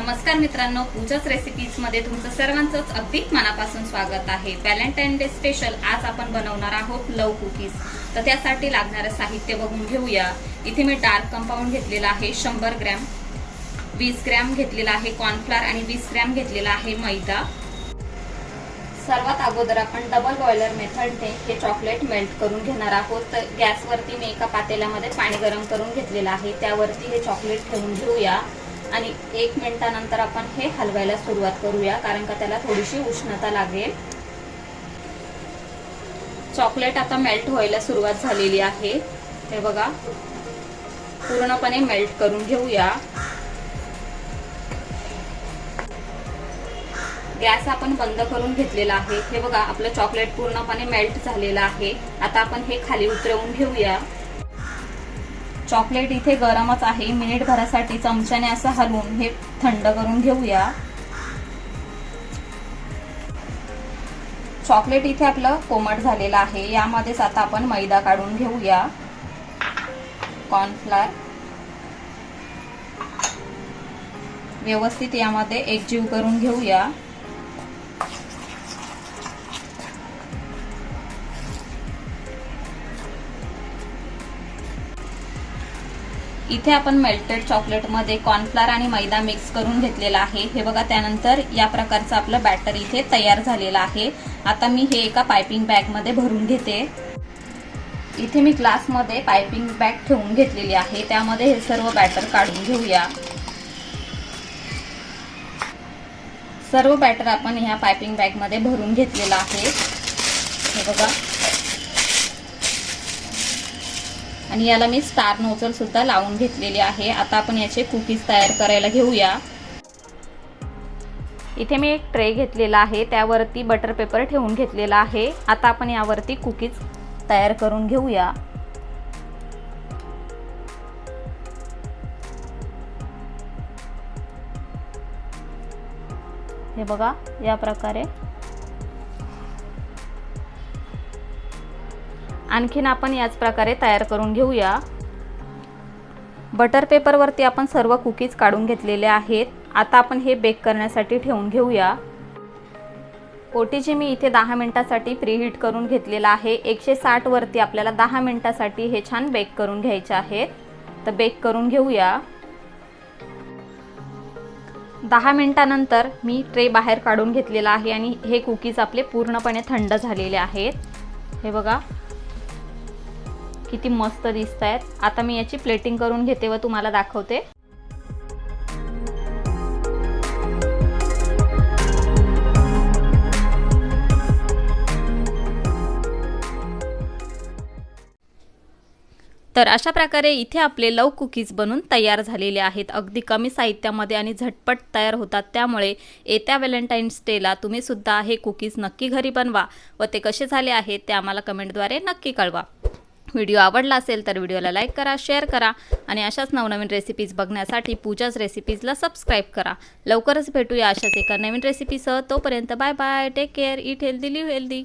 नमस्कार मित्रांनो पूजाच रेसिपीजमध्ये तुमचं सर्वांचंच अगदी मनापासून स्वागत आहे. व्हॅलेंटाईन डे स्पेशल आज आपण बनवणार आहोत लव कुकीज. तर त्यासाठी लागणारं साहित्य बघून घेऊया. इथे मी डार्क कंपाऊंड घेतलेला आहे शंभर ग्रॅम. वीस ग्रॅम घेतलेला आहे कॉर्नफ्लॉर आणि वीस ग्रॅम घेतलेला आहे मैदा. सर्वात अगोदर आपण डबल बॉयलर मेथडने हे चॉकलेट मेल्ट करून घेणार आहोत. तर गॅसवरती मी एका पातेल्यामध्ये पाणी गरम करून घेतलेलं आहे. त्यावरती हे चॉकलेट ठेवून घेऊया. आणि एक मिनिटानंतर आपण हे हलवायला सुरुवात करूया कारण का त्याला थोडीशी उष्णता लागेल. चॉकलेट आता मेल्ट व्हायला सुरुवात झालेली आहे. हे बघा. पूर्णपणे मेल्ट करून घेऊया. गॅस आपण बंद करून घेतलेला आहे. हे बघा आपलं चॉकलेट पूर्णपणे मेल्ट झालेलं आहे. आता आपण हे खाली उतरवून घेऊया. चॉकलेट इथे गरमच आहे. मिनिट भरासाठी चमच्याने असं हलवून हे थंड करून घेऊया. चॉकलेट इथे आपलं कोमट झालेलं आहे. यामध्येच आता आपण मैदा काढून घेऊया. कॉर्नफ्लार. व्यवस्थित यामध्ये एकजीव करून घेऊया. इथे आपण मेल्टेड चॉकलेटमध्ये कॉर्नफ्लार आणि मैदा मिक्स करून घेतलेला आहे. हे बघा त्यानंतर या प्रकारचं आपलं बॅटर इथे तयार झालेलं आहे. आता मी हे एका पायपिंग बॅगमध्ये भरून घेते. इथे मी ग्लासमध्ये पायपिंग बॅग ठेवून घेतलेली आहे. त्यामध्ये हे सर्व बॅटर काढून घेऊया. सर्व बॅटर आपण ह्या पायपिंग बॅगमध्ये भरून घेतलेलं आहे. हे बघा. आणि याला मी स्टार नोजल सुद्धा लावून घेतलेली आहे. आता आपण याचे कुकीज तयार करायला घेऊया. इथे मी एक ट्रे घेतलेला आहे. त्यावरती बटर पेपर ठेवून घेतलेला आहे. आता आपण यावरती कुकीज तयार करून घेऊया. हे बघा या प्रकारे आणखीन आपण याच प्रकारे तयार करून घेऊया. बटर पेपरवरती आपण सर्व कुकीज काढून घेतलेले आहेत. आता आपण हे बेक करण्यासाठी ठेवून घेऊया. ओटीजी मी इथे दहा मिनटासाठी प्रीहीट करून घेतलेला आहे. एकशे साठवरती आपल्याला दहा मिनटासाठी हे छान बेक करून घ्यायचे आहेत. तर बेक करून घेऊया. दहा मिनटानंतर मी ट्रे बाहेर काढून घेतलेला आहे आणि हे कुकीज आपले पूर्णपणे थंड झालेले आहेत. हे बघा. किती मस्त दिसत आहेत आता मी याची प्लेटिंग करून घेते व तुम्हाला दाखवते. तर अशा प्रकारे इथे आपले लव कुकीज बनून तयार झालेले आहेत. अगदी कमी साहित्यामध्ये आणि झटपट तयार होतात. त्यामुळे येत्या व्हॅलेंटाईन्स डेला तुम्ही सुद्धा हे कुकीज नक्की घरी बनवा व ते कसे झाले आहेत ते आम्हाला कमेंटद्वारे नक्की कळवा. व्हिडिओ आवडला असेल तर व्हिडिओला लाईक करा शेअर करा आणि अशाच नवनवीन रेसिपीज बघण्यासाठी पूजाच रेसिपीजला सबस्क्राईब करा. लवकरच भेटूया अशाच एका नवीन रेसिपीसह तोपर्यंत bye bye take care eat healthy live healthy